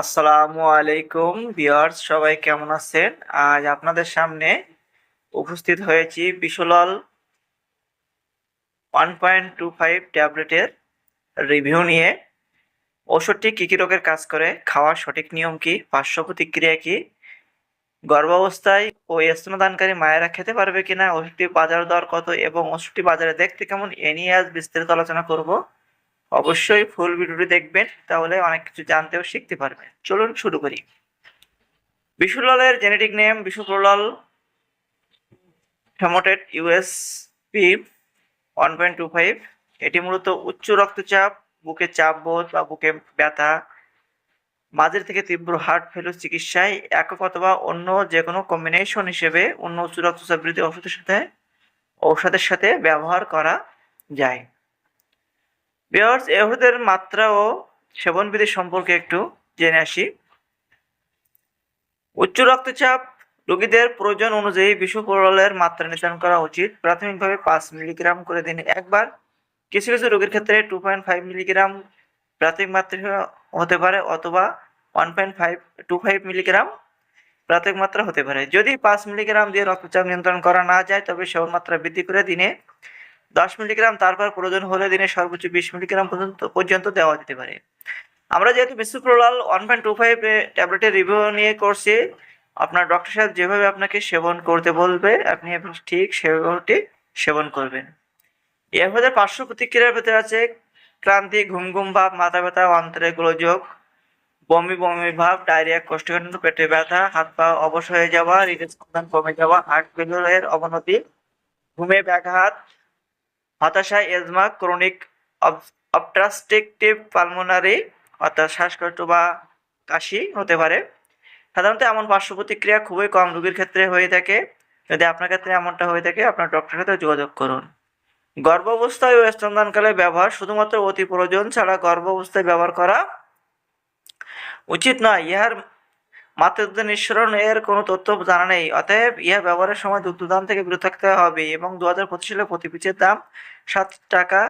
আসসালামু আলাইকুম ভিউয়ার্স, সবাই কেমন আছেন? আজ আপনাদের সামনে উপস্থিত হয়েছি বিশলাল ওয়ান পয়েন্ট টু ফাইভ ট্যাবলেটের রিভিউ নিয়ে। ওষুধটি কী কী রোগের কাজ করে, খাওয়ার সঠিক নিয়ম কি, পার্শ্ব প্রতিক্রিয়া কি, গর্ভাবস্থায় ও স্তনদানকারী মায়েরা খেতে পারবে কিনা ওষুধটি বাজার দর কত এবং ওষুধটি বাজারে দেখতে কেমন, এ নিয়ে আজ বিস্তারিত আলোচনা করব। অবশ্যই ফুল ভিডিওটি দেখবেন, তাহলে অনেক কিছু জানতে ও শিখতে পারবেন। চলুন শুরু করি। বিশুলালের জেনেটিক নেম বিশুপ্রলাল ফেমোটেড USP one point two five এটি মূলত উচ্চ রক্তচাপ, বুকে চাপ বোধ বা বুকে ব্যথা, মাঝের থেকে তীব্র হার্ট ফেলুর চিকিৎসায়, একক অথবা অন্য যে কোনো কম্বিনেশন হিসেবে অন্য উচ্চ রক্তচাপ বৃদ্ধি ওষুধের সাথে ঔষধের সাথে ব্যবহার করা যায়। বিয়ার্স ওষুধের মাত্রা ও সেবনবিধি সম্পর্কে একটু জেনে আসি। উচ্চ রক্তচাপ রোগীদের প্রয়োজন অনুযায়ী বিশ্বপরলের মাত্রা নির্ধারণ করা উচিত। প্রাথমিকভাবে পাঁচ মিলিগ্রাম করে দিনে একবার। কিছু কিছু রোগীর ক্ষেত্রে টু পয়েন্ট ফাইভ মিলিগ্রাম প্রাথমিক মাত্রা হতে পারে অথবা one point five to five milligram প্রাথমিক মাত্রা হতে পারে। যদি পাঁচ মিলিগ্রাম দিয়ে রক্তচাপ নিয়ন্ত্রণ করা না যায়, তবে সেবন মাত্রা বৃদ্ধি করে দিনে দশ মিলিগ্রাম, তারপর প্রয়োজন হলে দিনে সর্বোচ্চ বিশ মিলিগ্রাম পর্যন্ত পর্যন্ত দেওয়া যেতে পারে। আমরা যেহেতু বিশ্বপ্রলাল ওয়ান পয়েন্ট টু ফাইভ ট্যাবলেটের রিভিউ নিয়ে করছি, আপনার ডক্টর সাহেব যেভাবে আপনাকে সেবন করতে বলবে, আপনি ঠিক সেভাবে সেবন করবেন। এই ওষুধের পার্শ্ব প্রতিক্রিয়ার ভেতরে আছে ক্লান্তি, ঘুম ঘুম ভাব, মাথা ব্যথা, অন্তরে গোলযোগ, বমি বমি ভাব, ডায়রিয়া, কোষ্ঠকাঠিন্য, পেটে ব্যথা, হাত পা অবশ হয়ে যাওয়া হৃদস্পন্দন কমে যাওয়া, হার্ট ফেলিওরের অবনতি, ঘুমে ব্যাঘাত হতাশা, এজমা ক্রনিক অবস্ট্রাকটিভ পালমোনারি অর্থাৎ শ্বাসকষ্ট বা কাশি হতে পারে। সাধারণত এমন পার্শ্ব প্রতিক্রিয়া খুবই কম রোগীর ক্ষেত্রে হয়ে থাকে। যদি আপনার ক্ষেত্রে এমনটা হয়ে থাকে, আপনার ডক্টরের সাথে যোগাযোগ করুন। গর্ভাবস্থায় ও স্তনদানকালে ব্যবহার শুধুমাত্র অতি প্রয়োজন ছাড়া গর্ভাবস্থায় ব্যবহার করা উচিত নয়। ইহার মাতৃত্ব ঈশ্বরণ এর কোনো তথ্য জানা নেই। অতএব ইহা ব্যবহারের সময় দুগ্ধদান থেকে বিরত থাকতে হবে এবং দু হাজার পঁচিশ সালে প্রতি পিচের দাম সাত টাকা